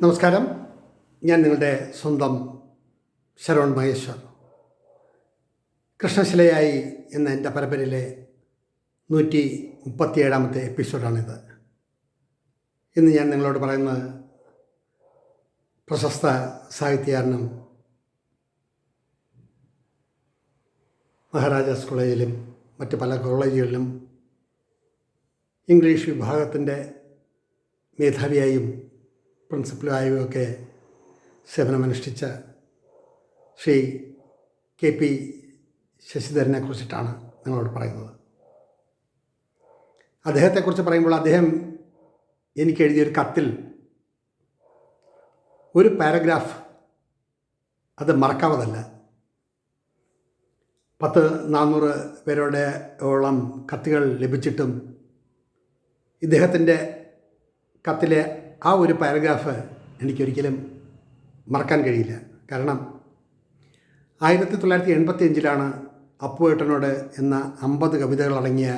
നമസ്കാരം. ഞാൻ നിങ്ങളുടെ സ്വന്തം ശരവൺ മഹേശ്വർ. കൃഷ്ണശിലയായി എന്ന എന്റെ പരമ്പരയിലെ നൂറ്റി മുപ്പത്തിയേഴാമത്തെ എപ്പിസോഡാണിത്. ഇന്ന് ഞാൻ നിങ്ങളോട് പറയുന്നത് പ്രശസ്ത സാഹിത്യകാരനും മഹാരാജാസ് കോളേജിലും മറ്റ് പല കോളേജുകളിലും ഇംഗ്ലീഷ് വിഭാഗത്തിന്റെ മേധാവിയായും പ്രിൻസിപ്പലായും ഒക്കെ സേവനമനുഷ്ഠിച്ച ശ്രീ കെ പി ശശിധരനെ കുറിച്ചിട്ടാണ് നിങ്ങളോട് പറയുന്നത്. അദ്ദേഹത്തെക്കുറിച്ച് പറയുമ്പോൾ അദ്ദേഹം എനിക്ക് എഴുതിയൊരു കത്തിൽ ഒരു പാരഗ്രാഫ് അത് മറക്കാവതല്ല പത്ത് നാനൂറ് പേരുടെ ഓളം കത്തുകൾ ലഭിച്ചിട്ടും ഇദ്ദേഹത്തിന്റെ കത്തിലെ ആ ഒരു പാരഗ്രാഫ് എനിക്കൊരിക്കലും മറക്കാൻ കഴിയില്ല. കാരണം ആയിരത്തി തൊള്ളായിരത്തി എൺപത്തി അഞ്ചിലാണ് അപ്പുവേട്ടനോട് എന്ന അമ്പത് കവിതകളടങ്ങിയ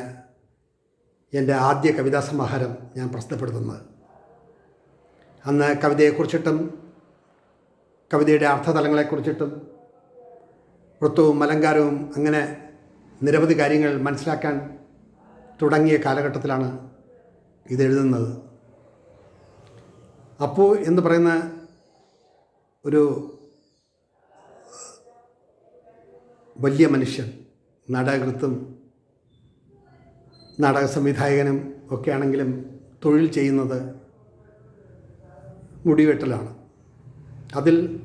എന്റെ ആദ്യ കവിതാ സമാഹാരം ഞാൻ പ്രസിദ്ധപ്പെടുത്തുന്നത്. അന്ന് കവിതയെക്കുറിച്ചിട്ടും കവിതയുടെ അർത്ഥതലങ്ങളെക്കുറിച്ചിട്ടും വൃത്തവും അലങ്കാരവും അങ്ങനെ നിരവധി കാര്യങ്ങൾ മനസ്സിലാക്കാൻ തുടങ്ങിയ കാലഘട്ടത്തിലാണ് ഇതെഴുതുന്നത്. അപ്പു എന്ന് പറയുന്ന ഒരു വലിയ മനുഷ്യൻ നാടകൃത്തും നാടക സംവിധായകനും ഒക്കെ ആണെങ്കിലും തൊഴിൽ ചെയ്യുന്നത് മുടിവെട്ടലാണ്. അതിൽ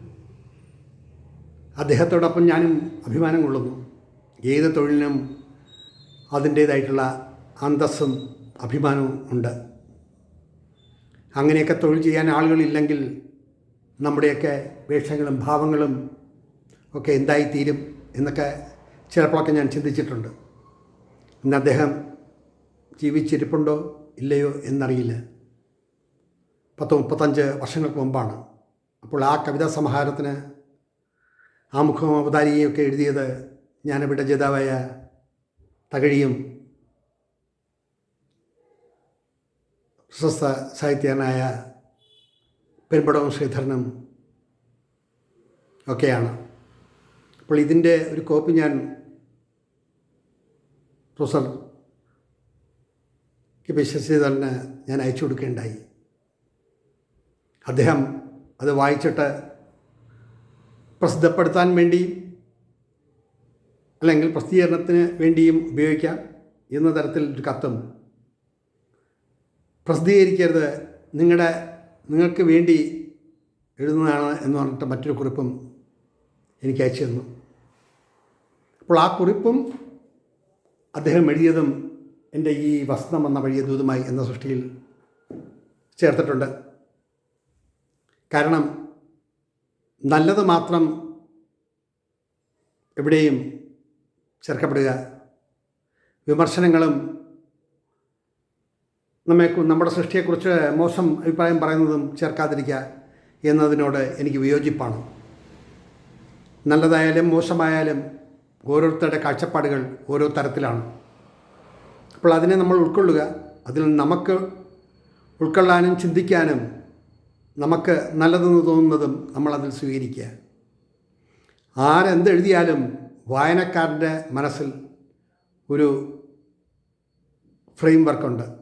അദ്ദേഹത്തോടൊപ്പം ഞാനും അഭിമാനം കൊള്ളുന്നു. ഏത് തൊഴിലിനും അതിന്റേതായിട്ടുള്ള അന്തസ്സും അഭിമാനവും ഉണ്ട്. അങ്ങനെയൊക്കെ തൊഴിൽ ചെയ്യാൻ ആളുകളില്ലെങ്കിൽ നമ്മുടെയൊക്കെ വേഷങ്ങളും ഭാവങ്ങളും ഒക്കെ എന്തായിത്തീരും എന്നൊക്കെ ചിലപ്പോഴൊക്കെ ഞാൻ ചിന്തിച്ചിട്ടുണ്ട്. ഇന്ന് അദ്ദേഹം ജീവിച്ചിരിപ്പുണ്ടോ ഇല്ലയോ എന്നറിയില്ല. പത്ത് മുപ്പത്തഞ്ച് വർഷങ്ങൾക്ക് മുമ്പാണ് അപ്പോൾ ആ കവിതാ സമാഹാരത്തിന് ആമുഖം അവതാരികയൊക്കെ എഴുതിയത് ജ്ഞാനപീഠ ജേതാവായ തകഴിയും പ്രശസ്ത സാഹിത്യനായ പെരുമ്പടവും ശ്രീധരനും ഒക്കെയാണ്. അപ്പോൾ ഇതിന്റെ ഒരു കോപ്പി ഞാൻ പ്രൊഫസർ കെ പി ശശിധരന് ഞാൻ അയച്ചു കൊടുക്കുകയുണ്ടായി. അദ്ദേഹം അത് വായിച്ചിട്ട് പ്രസിദ്ധപ്പെടുത്താൻ വേണ്ടി അല്ലെങ്കിൽ പ്രസിദ്ധീകരണത്തിന് വേണ്ടിയും ഉപയോഗിക്കാം എന്ന തരത്തിൽ ഒരു കത്തും പ്രസിദ്ധീകരിക്കരുത്. നിങ്ങളുടെ നിങ്ങൾക്ക് വേണ്ടി എഴുതുന്നതാണ് എന്ന് പറഞ്ഞിട്ട് മറ്റൊരു കുറിപ്പും എനിക്ക് അയച്ചു തന്നു. അപ്പോൾ ആ കുറിപ്പും അദ്ദേഹം എഴുതിയതും എന്റെ ഈ വസ്ത്രം വന്ന വഴിയ ദൂതുമായി എന്ന സൃഷ്ടിയിൽ ചേർത്തിട്ടുണ്ട്. കാരണം നല്ലത് മാത്രം എവിടെയും ചേർക്കപ്പെടുക വിമർശനങ്ങളും നമ്മെ നമ്മുടെ സൃഷ്ടിയെക്കുറിച്ച് മോശം അഭിപ്രായം പറയുന്നതും ചേർക്കാതിരിക്കുക എന്നതിനോട് എനിക്ക് വിയോജിപ്പാണ്. നല്ലതായാലും മോശമായാലും ഓരോരുത്തരുടെ കാഴ്ചപ്പാടുകൾ ഓരോ തരത്തിലാണ്. അപ്പോൾ അതിനെ നമ്മൾ ഉൾക്കൊള്ളുക അതിൽ നമുക്ക് ഉൾക്കൊള്ളാനും ചിന്തിക്കാനും നമുക്ക് നല്ലതെന്ന് തോന്നുന്നതും നമ്മളതിൽ സ്വീകരിക്കുക. ആരെന്തെഴുതിയാലും വായനക്കാരന്റെ മനസ്സിൽ ഒരു ഫ്രെയിം വർക്കുണ്ട്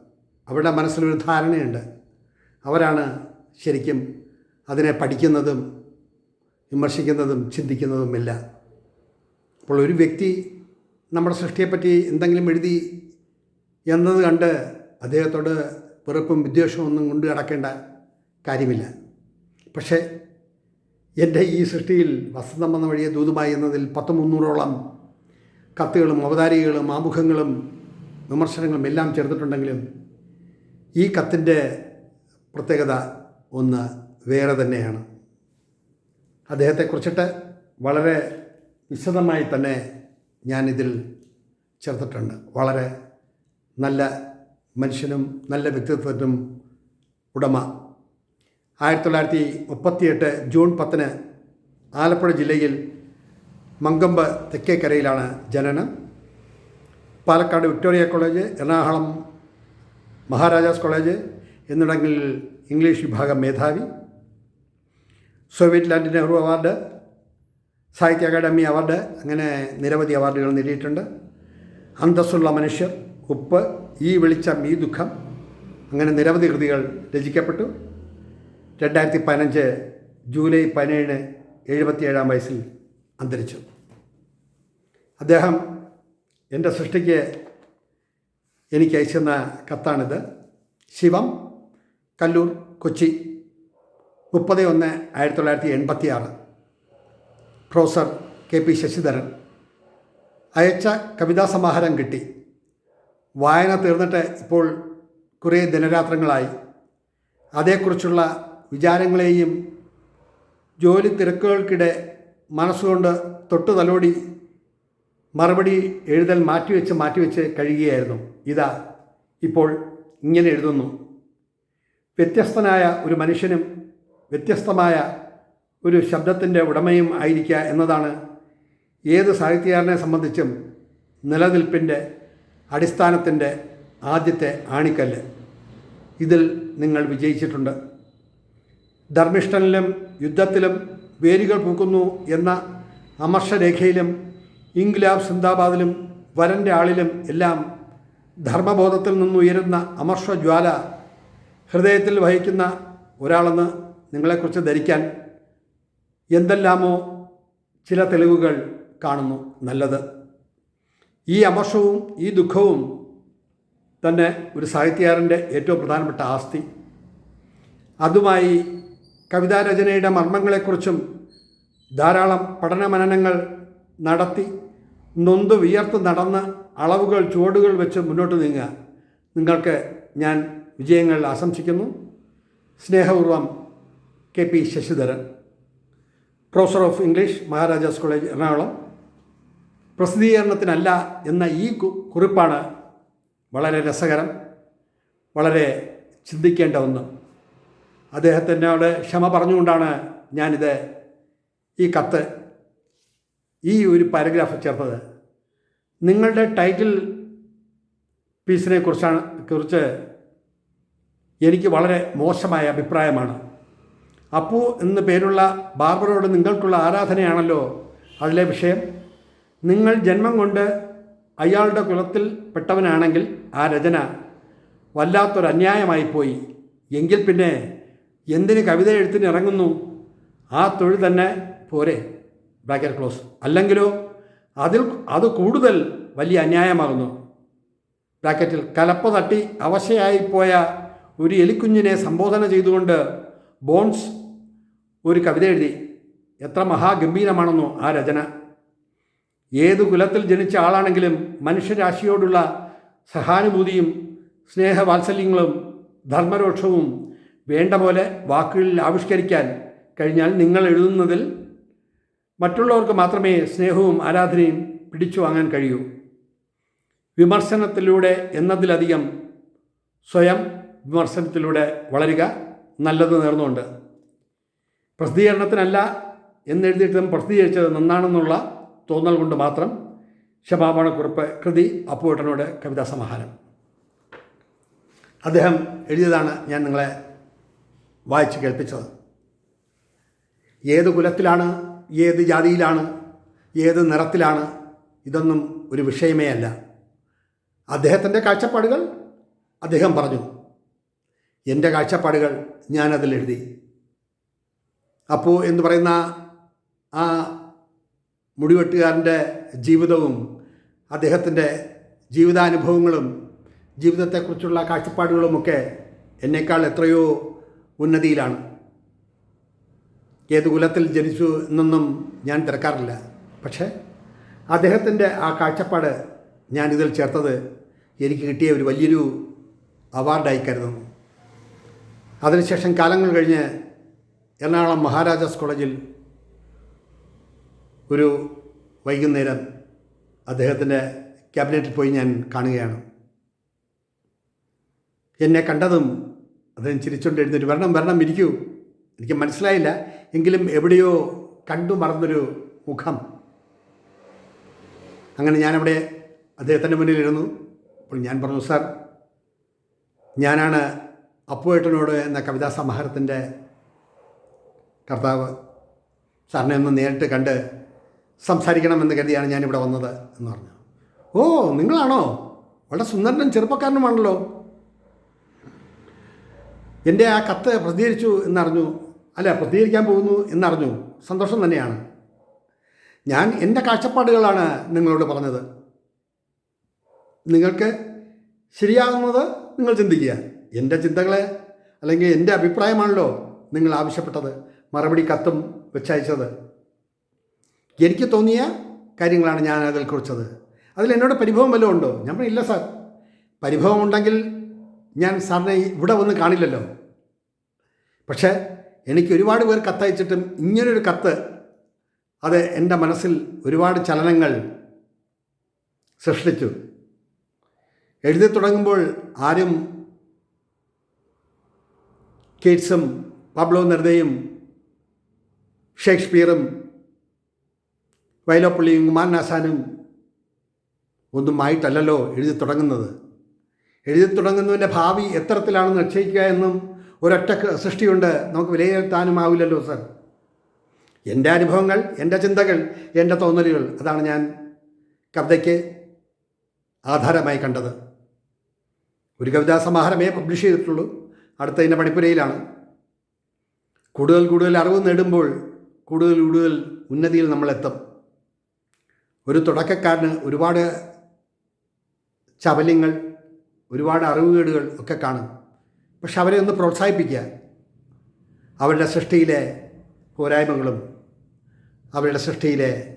അവരുടെ മനസ്സിലൊരു ധാരണയുണ്ട്. അവരാണ് ശരിക്കും അതിനെ പഠിക്കുന്നതും വിമർശിക്കുന്നതും ചിന്തിക്കുന്നതുമില്ല. അപ്പോൾ ഒരു വ്യക്തി നമ്മുടെ സൃഷ്ടിയെപ്പറ്റി എന്തെങ്കിലും എഴുതി എന്നത് കണ്ട് അദ്ദേഹത്തോട് വെറുപ്പും വിദ്വേഷവും ഒന്നും കൊണ്ട് കിടക്കേണ്ട കാര്യമില്ല. പക്ഷേ എന്റെ ഈ സൃഷ്ടിയിൽ വസന്തം വന്ന വഴിയെ ദൂതുമായി എന്നതിൽ പത്ത് മുന്നൂറോളം കത്തുകളും അവതാരികകളും ആമുഖങ്ങളും വിമർശനങ്ങളും എല്ലാം ചേർത്തിട്ടുണ്ടെങ്കിലും ഈ കത്തിന്റെ പ്രത്യേകത ഒന്ന് വേറെ തന്നെയാണ്. അദ്ദേഹത്തെക്കുറിച്ചിട്ട് വളരെ വിശദമായി തന്നെ ഞാനിതിൽ ചേർത്തിട്ടുണ്ട്. വളരെ നല്ല മനുഷ്യനും നല്ല വ്യക്തിത്വത്തിനും ഉടമ. ആയിരത്തി തൊള്ളായിരത്തി മുപ്പത്തിയെട്ട് ജൂൺ പത്തിന് ആലപ്പുഴ ജില്ലയിൽ മങ്കമ്പ് തെക്കേക്കരയിലാണ് ജനനം. Palakkad Victoria college Ernakulam Maharaja's college എന്നിടങ്ങളിൽ English വിഭാഗം മേധാവി Soviet land Nehru award Sahitya Akademi award അങ്ങനെ നിരവധി അവാർഡുകൾ നേടിയിട്ടുണ്ട്. അന്തസ്സുള്ള മനുഷ്യർ ഉപ്പ് ഈ വെളിച്ചം ഈ ദുഃഖം അങ്ങനെ നിരവധി കൃതികൾ രചിക്കപ്പെട്ടു. രണ്ടായിരത്തി പതിനഞ്ച് ജൂലൈ പതിനേഴിന് എഴുപത്തിയേഴാം വയസ്സിൽ അന്തരിച്ചു. അദ്ദേഹം എന്റെ സൃഷ്ടിക്ക് എനിക്ക് അയച്ചെന്ന കത്താണിത്. ശിവം കല്ലൂർ കൊച്ചി. മുപ്പത് ഒന്ന് ആയിരത്തി തൊള്ളായിരത്തി എൺപത്തി ആറ് പ്രൊഫസർ കെ പി ശശിധരൻ. അയച്ച കവിതാ സമാഹാരം കിട്ടി. വായന തീർന്നിട്ട് ഇപ്പോൾ കുറേ ദിനരാത്രങ്ങളായി. അതേക്കുറിച്ചുള്ള വിചാരങ്ങളെയും ജോലി തിരക്കുകൾക്കിടെ മനസ്സുകൊണ്ട് തൊട്ടു തലോടി മറുപടി എഴുതൽ മാറ്റിവെച്ച് മാറ്റിവെച്ച് കഴിയുകയായിരുന്നു. ഇതാ ഇപ്പോൾ ഇങ്ങനെ എഴുതുന്നു. വ്യത്യസ്തനായ ഒരു മനുഷ്യനും വ്യത്യസ്തമായ ഒരു ശബ്ദത്തിന്റെ ഉടമയും ആയിരിക്കുക എന്നതാണ് ഏത് സാഹിത്യകാരനെ സംബന്ധിച്ചും നിലനിൽപ്പിന്റെ അടിസ്ഥാനത്തിന്റെ ആദ്യത്തെ ആണിക്കല്ല്. ഇതിൽ നിങ്ങൾ വിജയിച്ചിട്ടുണ്ട്. ധർമ്മിഷ്ഠനിലും യുദ്ധത്തിലും വേരുകൾ പൂക്കുന്നു എന്ന അമർഷരേഖയിലും ഇൻഗ്ലാബ് സിന്ദാബാദിലും വരന്റെ ആളിലും എല്ലാം ധർമ്മബോധത്തിൽ നിന്നുയരുന്ന അമർഷജ്വാല ഹൃദയത്തിൽ വഹിക്കുന്ന ഒരാളെന്ന് നിങ്ങളെക്കുറിച്ച് ധരിക്കാൻ എന്തെല്ലാമോ ചില തെളിവുകൾ കാണുന്നു നല്ലത്. ഈ അമർഷവും ഈ ദുഃഖവും തന്നെ ഒരു സാഹിത്യകാരന്റെ ഏറ്റവും പ്രധാനപ്പെട്ട ആസ്തി. അതുമായി കവിതാരചനയുടെ മർമ്മങ്ങളെക്കുറിച്ചും ധാരാളം പഠനമനനങ്ങൾ നടത്തി നൊന്ത് വിയർത്ത് നടന്ന് അളവുകൾ ചുവടുകൾ വെച്ച് മുന്നോട്ട് നീങ്ങുക. നിങ്ങൾക്ക് ഞാൻ വിജയങ്ങൾ ആശംസിക്കുന്നു. സ്നേഹപൂർവം K P Sasidharan. Professor of English Maharaja's college Ernakulam. പ്രസിദ്ധീകരണത്തിനല്ല എന്ന ഈ കുറിപ്പാണ് വളരെ രസകരം വളരെ ചിന്തിക്കേണ്ട ഒന്ന്. അദ്ദേഹത്തിനോട് ക്ഷമ പറഞ്ഞുകൊണ്ടാണ് ഞാനിത് ഈ കത്ത് ഈ ഒരു പാരഗ്രാഫ് ചേർത്തത്. നിങ്ങളുടെ ടൈറ്റിൽ പീസിനെ കുറിച്ചാണ് കുറിച്ച് എനിക്ക് വളരെ മോശമായ അഭിപ്രായമാണ്. അപ്പു എന്ന പേരുള്ള ബാർബറോട് നിങ്ങൾക്കുള്ള ആരാധനയാണല്ലോ അതിലെ വിഷയം. നിങ്ങൾ ജന്മം കൊണ്ട് അയാളുടെ കുലത്തിൽ പെട്ടവനാണെങ്കിൽ ആ രചന വല്ലാത്തൊരു അന്യായമായി പോയി. എങ്കിൽ പിന്നെ എന്തിന് കവിത എഴുത്തിന് ഇറങ്ങുന്നു? ആ തൊഴിൽ തന്നെ പോരെ. ബ്രാക്കറ്റ് ക്ലോസ് അല്ലെങ്കിലോ അതിൽ അത് കൂടുതൽ വലിയ അന്യായമാകുന്നു. ബ്രാക്കറ്റിൽ കലപ്പ തട്ടി അവശയായിപ്പോയ ഒരു എലിക്കുഞ്ഞിനെ സംബോധന ചെയ്തുകൊണ്ട് ബോൺസ് ഒരു കവിത എഴുതി. എത്ര മഹാഗംഭീരമാണെന്നോ ആ രചന. ഏതു കുലത്തിൽ ജനിച്ച ആളാണെങ്കിലും മനുഷ്യരാശിയോടുള്ള സഹാനുഭൂതിയും സ്നേഹവാത്സല്യങ്ങളും ധർമ്മരോക്ഷവും വേണ്ട പോലെ വാക്കുകളിൽ ആവിഷ്കരിക്കാൻ കഴിഞ്ഞാൽ നിങ്ങൾ എഴുതുന്നതിൽ മറ്റുള്ളവർക്ക് മാത്രമേ സ്നേഹവും ആരാധനയും പിടിച്ചു വാങ്ങാൻ കഴിയൂ. വിമർശനത്തിലൂടെ എന്നതിലധികം സ്വയം വിമർശനത്തിലൂടെ വളരുക നല്ലത് നേർന്നുകൊണ്ട്. പ്രസിദ്ധീകരണത്തിനല്ല എന്നെഴുതിയിട്ടും പ്രസിദ്ധീകരിച്ചത് നന്നാണെന്നുള്ള തോന്നൽ കൊണ്ട് മാത്രം ക്ഷമാപണക്കുറിപ്പ് കൃതി അപ്പുവേട്ടനോട് കവിതാ സമാഹാരം. അദ്ദേഹം എഴുതിയതാണ് ഞാൻ നിങ്ങളെ വായിച്ച് കേൾപ്പിച്ചത്. ഏത് കുലത്തിലാണ് ഏത് ജാതിയിലാണ് ഏത് നിറത്തിലാണ് ഇതൊന്നും ഒരു വിഷയമേ അല്ല. അദ്ദേഹത്തിന്റെ കാഴ്ചപ്പാടുകൾ അദ്ദേഹം പറഞ്ഞു. എന്റെ കാഴ്ചപ്പാടുകൾ ഞാനതിൽ എഴുതി. അപ്പോൾ എന്ന് പറയുന്ന ആ മുടിവെട്ടുകാരന്റെ ജീവിതവും അദ്ദേഹത്തിന്റെ ജീവിതാനുഭവങ്ങളും ജീവിതത്തെക്കുറിച്ചുള്ള കാഴ്ചപ്പാടുകളുമൊക്കെ എന്നേക്കാൾ എത്രയോ ഉന്നതിയിലാണ്. ഏത് കുലത്തിൽ ജനിച്ചു എന്നൊന്നും ഞാൻ തിരക്കാറില്ല. പക്ഷേ അദ്ദേഹത്തിന്റെ ആ കാഴ്ചപ്പാട് ഞാൻ ഞാനിതിൽ ചേർത്തത് എനിക്ക് കിട്ടിയ ഒരു വലിയൊരു അവാർഡായി കരുതുന്നു. അതിനുശേഷം കാലങ്ങൾ കഴിഞ്ഞ് എറണാകുളം മഹാരാജാസ് കോളേജിൽ ഒരു വൈകുന്നേരം അദ്ദേഹത്തിന്റെ ക്യാബിനറ്റിൽ പോയി ഞാൻ കാണുകയാണ്. എന്നെ കണ്ടതും അദ്ദേഹം ചിരിച്ചുകൊണ്ട് എഴുന്നേറ്റ്. വരണം വരണം ഇരിക്കൂ. എനിക്ക് മനസ്സിലായില്ല. എങ്കിലും എവിടെയോ കണ്ടു മറന്നൊരു മുഖം. അങ്ങനെ ഞാനവിടെ അദ്ദേഹത്തിന്റെ മുന്നിലിരുന്നു അപ്പോൾ ഞാൻ പറഞ്ഞു സാർ ഞാനാണ് അപ്പുവേട്ടനോട് എന്ന കവിതാ സമാഹാരത്തിന്റെ കർത്താവ്. സാറിനെ ഒന്ന് നേരിട്ട് കണ്ട് സംസാരിക്കണമെന്ന് കരുതിയാണ് ഞാനിവിടെ വന്നത് എന്ന് പറഞ്ഞു. ഓ നിങ്ങളാണോ? വളരെ സുന്ദരനും ചെറുപ്പക്കാരനുമാണല്ലോ. എന്റെ ആ കത്ത് പ്രസിദ്ധീകരിച്ചു എന്നറിഞ്ഞു. അല്ല പ്രസിദ്ധീകരിക്കാൻ പോകുന്നു എന്നറിഞ്ഞു. സന്തോഷം തന്നെയാണ്. ഞാൻ എന്റെ കാഴ്ചപ്പാടുകളാണ് നിങ്ങളോട് പറഞ്ഞത്. നിങ്ങൾക്ക് ശരിയാകുന്നത് നിങ്ങൾ ചിന്തിക്കുക. എന്റെ ചിന്തകളെ അല്ലെങ്കിൽ എന്റെ അഭിപ്രായമാണല്ലോ നിങ്ങൾ ആവശ്യപ്പെട്ടത് മറുപടി കത്തും വെച്ചയച്ചത്. എനിക്ക് തോന്നിയ കാര്യങ്ങളാണ് ഞാൻ അതിൽ കുറിച്ചത്. അതിൽ എന്നോട് പരിഭവം വല്ലതും ഉണ്ടോ? ഞാൻ പറഞ്ഞു, ഇല്ല സാർ. പരിഭവം ഉണ്ടെങ്കിൽ ഞാൻ സാറിനെ ഇവിടെ വന്ന് കാണില്ലല്ലോ. പക്ഷേ എനിക്ക് ഒരുപാട് പേർ കത്തയച്ചിട്ടും ഇങ്ങനൊരു കത്ത് അത് എന്റെ മനസ്സിൽ ഒരുപാട് ചലനങ്ങൾ സൃഷ്ടിച്ചു. എഴുതി തുടങ്ങുമ്പോൾ ആരും കേറ്റ്സും പബ്ലോ നെർദയും ഷേക്സ്പിയറും വൈലോപ്പള്ളിയും കുമാരനാശാനും ഒന്നും ആയിട്ടല്ലല്ലോ എഴുതി തുടങ്ങുന്നത്. എഴുതി തുടങ്ങുന്നതിന്റെ ഭാവി എത്തരത്തിലാണെന്ന് നിശ്ചയിക്കുക എന്നും ഒരൊറ്റ സൃഷ്ടിയുണ്ട്. നമുക്ക് വിലയിരുത്താനും ആവില്ലല്ലോ സർ. എന്റെ അനുഭവങ്ങൾ എന്റെ ചിന്തകൾ എന്റെ തോന്നലുകൾ അതാണ് ഞാൻ കവിതയ്ക്ക് ആധാരമായി കണ്ടത്. ഒരു കവിതാ സമാഹാരമേ പബ്ലിഷ് ചെയ്തിട്ടുള്ളൂ. അടുത്ത എന്റെ പണിപ്പുരയിലാണ് കൂടുതൽ കൂടുതൽ അറിവ് നേടുമ്പോൾ കൂടുതൽ കൂടുതൽ ഉന്നതിയിൽ നമ്മളെത്തും. ഒരു തുടക്കക്കാരന് ഒരുപാട് ചപല്യങ്ങൾ ഒരുപാട് അറിവുകേടുകൾ ഒക്കെ കാണും. പക്ഷെ അവരെ ഒന്ന് പ്രോത്സാഹിപ്പിക്കുക. അവരുടെ സൃഷ്ടിയിലെ പോരായ്മകളും അവരുടെ സൃഷ്ടിയിലെ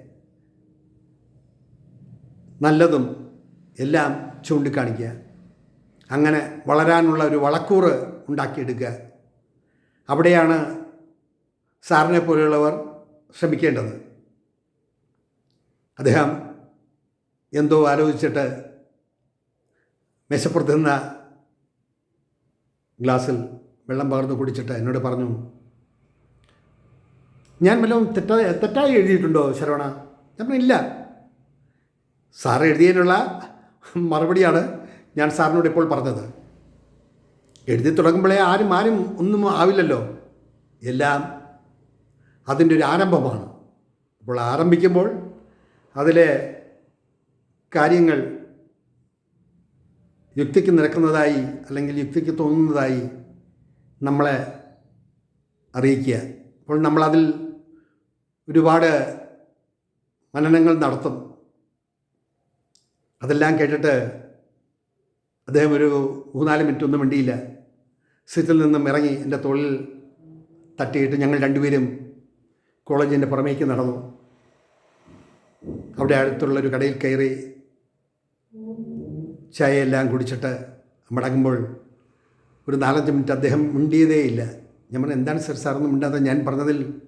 നല്ലതും എല്ലാം ചൂണ്ടിക്കാണിക്കുക. അങ്ങനെ വളരാനുള്ള ഒരു വളക്കൂറ് ഉണ്ടാക്കിയെടുക്കുക. അവിടെയാണ് സാറിനെ പോലെയുള്ളവർ ശ്രമിക്കേണ്ടത്. അദ്ദേഹം എന്തോ ആലോചിച്ചിട്ട് മേശപ്പുറത്ത് നിന്ന ഗ്ലാസ്സിൽ വെള്ളം പകർന്ന് കുടിച്ചിട്ട് എന്നോട് പറഞ്ഞു ഞാൻ വല്ലതും തെറ്റ തെറ്റായി എഴുതിയിട്ടുണ്ടോ ശരവണ? ഞാൻ പറഞ്ഞു, ഇല്ല. സാർ എഴുതിയതിനുള്ള മറുപടിയാണ് ഞാൻ സാറിനോട് ഇപ്പോൾ പറഞ്ഞത്. എഴുതി തുടങ്ങുമ്പോഴേ ആരും ആരും ഒന്നും ആവില്ലല്ലോ. എല്ലാം അതിന്റെ ഒരു ആരംഭമാണ്. അപ്പോൾ ആരംഭിക്കുമ്പോൾ അതിലെ കാര്യങ്ങൾ യുക്തിക്ക് നിരക്കുന്നതായി അല്ലെങ്കിൽ യുക്തിക്ക് തോന്നുന്നതായി നമ്മളെ അറിയിക്കുക. അപ്പോൾ നമ്മളതിൽ ഒരുപാട് മനനങ്ങൾ നടത്തും. അതെല്ലാം കേട്ടിട്ട് അദ്ദേഹം ഒരു മൂന്നാൽ മിനിറ്റ് ഒന്നും വേണ്ടിയില്ല സീറ്റിൽ നിന്നും ഇറങ്ങി എന്റെ തോളിൽ തട്ടിയിട്ട് ഞങ്ങൾ രണ്ടുപേരും കോളേജിന്റെ പുറമേക്ക് നടന്നു. അവിടെ അടുത്തുള്ളൊരു കടയിൽ കയറി ചായയെല്ലാം കുടിച്ചിട്ട് മടങ്ങുമ്പോൾ ഒരു നാലഞ്ച് മിനിറ്റ് അദ്ദേഹം മിണ്ടിയതേ ഇല്ല. ഞാൻ എന്താണ് സർ? സാറൊന്നും മിണ്ടാതെ ഞാൻ പറഞ്ഞതിൽ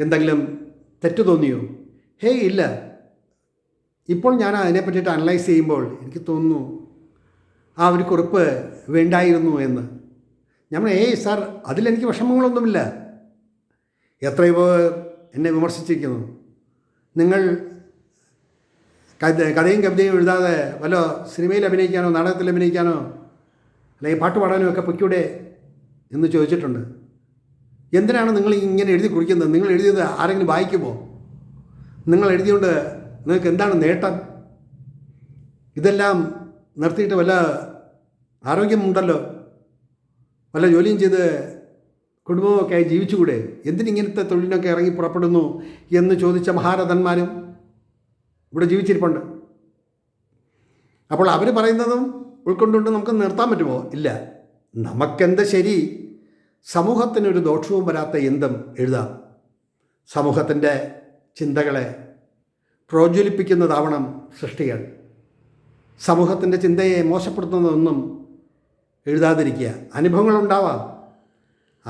എന്തെങ്കിലും തെറ്റു തോന്നിയോ? ഹേ ഇല്ല. ഇപ്പോൾ ഞാൻ അതിനെ പറ്റിയിട്ട് അനലൈസ് ചെയ്യുമ്പോൾ എനിക്ക് തോന്നുന്നു ആ ഒരു കുറിപ്പ് വേണ്ടായിരുന്നു എന്ന്. ഞാൻ ഏയ് സാർ അതിലെനിക്ക് വിഷമങ്ങളൊന്നുമില്ല. എത്രയോ എന്നെ വിമർശിച്ചിരിക്കുന്നു. നിങ്ങൾ കഥയും കവിതയും എഴുതാതെ വല്ല സിനിമയിൽ അഭിനയിക്കാനോ നാടകത്തിൽ അഭിനയിക്കാനോ അല്ലെങ്കിൽ പാട്ട് പാടാനോ ഒക്കെ പൊയ്ക്കൂടെ എന്ന് ചോദിച്ചിട്ടുണ്ട്. എന്തിനാണ് നിങ്ങൾ ഇങ്ങനെ എഴുതി കുറിക്കുന്നത്? നിങ്ങൾ എഴുതിയത് ആരെങ്കിലും വായിക്കുമോ? നിങ്ങൾ എഴുതിയോണ്ട് നിങ്ങൾക്ക് എന്താണ് നേട്ടം? ഇതെല്ലാം നിർത്തിയിട്ട് വല്ല ആരോഗ്യമുണ്ടല്ലോ? വല്ല ജോലിയും ചെയ്ത് കുടുംബമൊക്കെ ആയി ജീവിച്ചുകൂടെ? എന്തിനിങ്ങനത്തെ തൊഴിലിനൊക്കെ ഇറങ്ങി പുറപ്പെടുന്നു എന്ന് ചോദിച്ച മഹാരഥന്മാരും ഇവിടെ ജീവിച്ചിരിപ്പുണ്ട്. അപ്പോൾ അവർ പറയുന്നതും ഉൾക്കൊണ്ടുകൊണ്ട് നമുക്ക് നിർത്താൻ പറ്റുമോ? ഇല്ല. നമുക്കെന്ത് ശരി? സമൂഹത്തിനൊരു ദോഷവും വരാത്ത എന്തും എഴുതാം. സമൂഹത്തിന്റെ ചിന്തകളെ പ്രോജ്വലിപ്പിക്കുന്നതാവണം സൃഷ്ടികൾ. സമൂഹത്തിന്റെ ചിന്തയെ മോശപ്പെടുത്തുന്നതൊന്നും എഴുതാതിരിക്കുക. അനുഭവങ്ങളുണ്ടാവാം.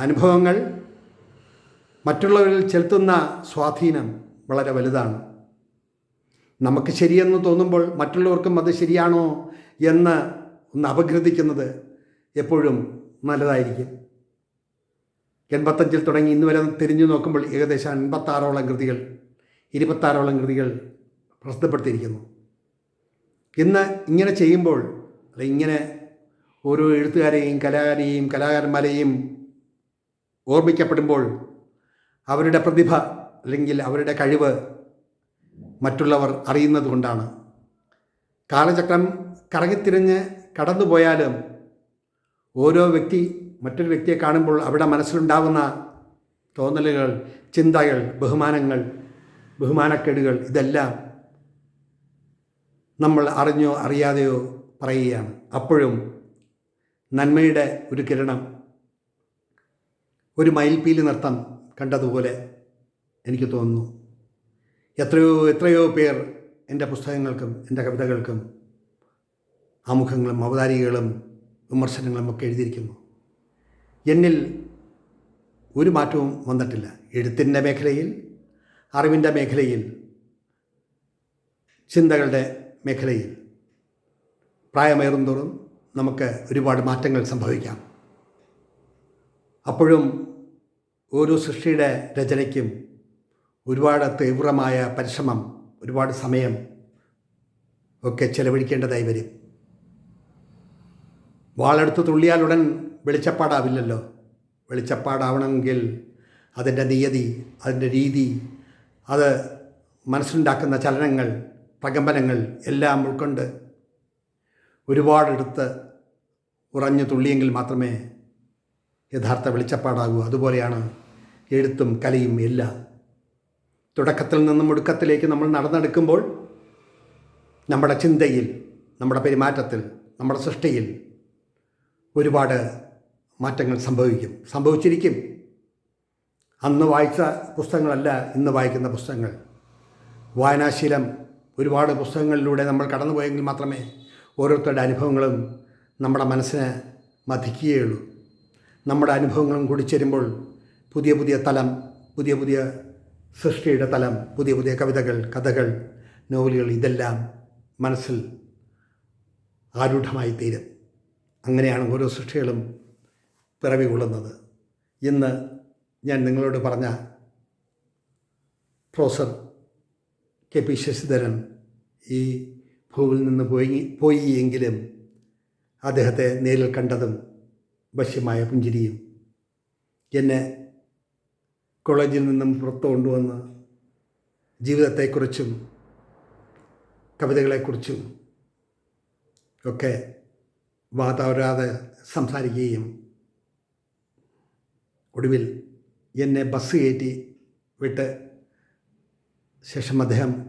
അനുഭവങ്ങൾ മറ്റുള്ളവരിൽ ചെലുത്തുന്ന സ്വാധീനം വളരെ വലുതാണ്. നമുക്ക് ശരിയെന്ന് തോന്നുമ്പോൾ മറ്റുള്ളവർക്കും അത് ശരിയാണോ എന്ന് ഒന്ന് അപഗ്രഥിക്കുന്നത് എപ്പോഴും നല്ലതായിരിക്കും. എൺപത്തഞ്ചിൽ തുടങ്ങി ഇന്ന് വരെ തിരിഞ്ഞു നോക്കുമ്പോൾ ഏകദേശം അൻപത്താറോളം കൃതികൾ ഇരുപത്താറോളം കൃതികൾ പ്രസിദ്ധപ്പെടുത്തിയിരിക്കുന്നു. ഇന്ന് ഇങ്ങനെ ചെയ്യുമ്പോൾ അല്ല ഇങ്ങനെ ഓരോ എഴുത്തുകാരെയും കലാകാരെയും കലാകാരന്മാരെയും ഓർമ്മിക്കപ്പെടുമ്പോൾ അവരുടെ പ്രതിഭ അല്ലെങ്കിൽ അവരുടെ കഴിവ് മറ്റുള്ളവർ അറിയുന്നത് കൊണ്ടാണ് കാലചക്രം കറങ്ങിത്തിരിഞ്ഞ് കടന്നുപോയാലും ഓരോ വ്യക്തി മറ്റൊരു വ്യക്തിയെ കാണുമ്പോൾ അവിടെ മനസ്സിലുണ്ടാകുന്ന തോന്നലുകൾ ചിന്തകൾ ബഹുമാനങ്ങൾ ബഹുമാനക്കേടുകൾ ഇതെല്ലാം നമ്മൾ അറിഞ്ഞോ അറിയാതെയോ പറയുകയാണ്. അപ്പോഴും നന്മയുടെ ഒരു കിരണം ഒരു മയിൽപ്പീലി നൃത്തം കണ്ടതുപോലെ എനിക്ക് തോന്നുന്നു. എത്രയോ എത്രയോ പേർ എന്റെ പുസ്തകങ്ങൾക്കും എന്റെ കവിതകൾക്കും ആമുഖങ്ങളും അവതാരികകളും വിമർശനങ്ങളും ഒക്കെ എഴുതിയിരിക്കുന്നു. എന്നിൽ ഒരു മാറ്റവും വന്നിട്ടില്ല. എഴുത്തിന്റെ മേഖലയിൽ അറിവിന്റെ മേഖലയിൽ ചിന്തകളുടെ മേഖലയിൽ. പ്രായമേറുന്തോറും നമുക്ക് ഒരുപാട് മാറ്റങ്ങൾ സംഭവിക്കാം. അപ്പോഴും ഓരോ സൃഷ്ടിയുടെ രചനയ്ക്കും ഒരുപാട് തീവ്രമായ പരിശ്രമം ഒരുപാട് സമയം ഒക്കെ ചെലവഴിക്കേണ്ടതായി വരും. വാളെടുത്ത് തുള്ളിയാലുടൻ വെളിച്ചപ്പാടാവില്ലല്ലോ. വെളിച്ചപ്പാടാവണമെങ്കിൽ അതിന്റെ നിയതി അതിന്റെ രീതി അത് മനസ്സിലുണ്ടാക്കുന്ന ചലനങ്ങൾ പ്രകമ്പനങ്ങൾ എല്ലാം ഉൾക്കൊണ്ട് ഒരുപാടെടുത്ത് ഉറഞ്ഞു തുള്ളിയെങ്കിൽ മാത്രമേ യഥാർത്ഥ വെളിച്ചപ്പാടാകൂ. അതുപോലെയാണ് എഴുത്തും കലയും എല്ലാം. തുടക്കത്തിൽ നിന്നും ഒടുക്കത്തിലേക്ക് നമ്മൾ നടന്നെടുക്കുമ്പോൾ നമ്മുടെ ചിന്തയിൽ നമ്മുടെ പെരുമാറ്റത്തിൽ നമ്മുടെ സൃഷ്ടിയിൽ ഒരുപാട് മാറ്റങ്ങൾ സംഭവിക്കും. സംഭവിച്ചിരിക്കും. അന്ന് വായിച്ച പുസ്തകങ്ങളല്ല ഇന്ന് വായിക്കുന്ന പുസ്തകങ്ങൾ. വായനാശീലം ഒരുപാട് പുസ്തകങ്ങളിലൂടെ നമ്മൾ കടന്നുപോയെങ്കിൽ മാത്രമേ ഓരോരുത്തരുടെ അനുഭവങ്ങളും നമ്മുടെ മനസ്സിനെ മതിക്കുകയുള്ളൂ. നമ്മുടെ അനുഭവങ്ങളും കൂടി ചേരുമ്പോൾ പുതിയ പുതിയ തലം പുതിയ പുതിയ സൃഷ്ടിയുടെ തലം പുതിയ പുതിയ കവിതകൾ കഥകൾ നോവലുകൾ ഇതെല്ലാം മനസ്സിൽ ആരൂഢമായി തീരും അങ്ങനെയാണ് ഓരോ സൃഷ്ടികളും പിറവി കൊള്ളുന്നത്. ഇന്ന് ഞാൻ നിങ്ങളോട് പറഞ്ഞ പ്രൊഫസർ കെ പി ശശിധരൻ ഈ ഭൂവിൽ നിന്ന് പോയി പോയി എങ്കിലും അദ്ദേഹത്തെ നേരിൽ കണ്ടതും വശ്യമായ പുഞ്ചിരിയും. എന്നെ കോളേജിൽ നിന്നും പുറത്തു കൊണ്ടുവന്ന് ജീവിതത്തെക്കുറിച്ചും കവിതകളെക്കുറിച്ചും ഒക്കെ വാതാവരാതെ സംസാരിക്കുകയും ഒടുവിൽ എന്നെ ബസ് കയറ്റി വിട്ട് ശേഷം അദ്ദേഹം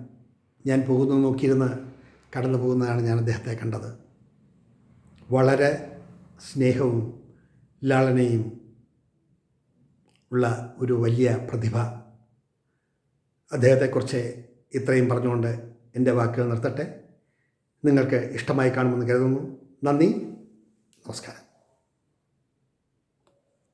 ഞാൻ പോകുന്നു നോക്കിയിരുന്ന് കടന്നു പോകുന്നതാണ് ഞാൻ അദ്ദേഹത്തെ കണ്ടത്. വളരെ സ്നേഹവും ലാളനയും ഉള്ള ഒരു വലിയ പ്രതിഭ. അദ്ദേഹത്തെക്കുറിച്ച് ഇത്രയും പറഞ്ഞുകൊണ്ട് എന്റെ വാക്കുകൾ നിർത്തട്ടെ. നിങ്ങൾക്ക് ഇഷ്ടമായി കാണുമെന്ന് കരുതുന്നു. നന്ദി. നമസ്കാരം.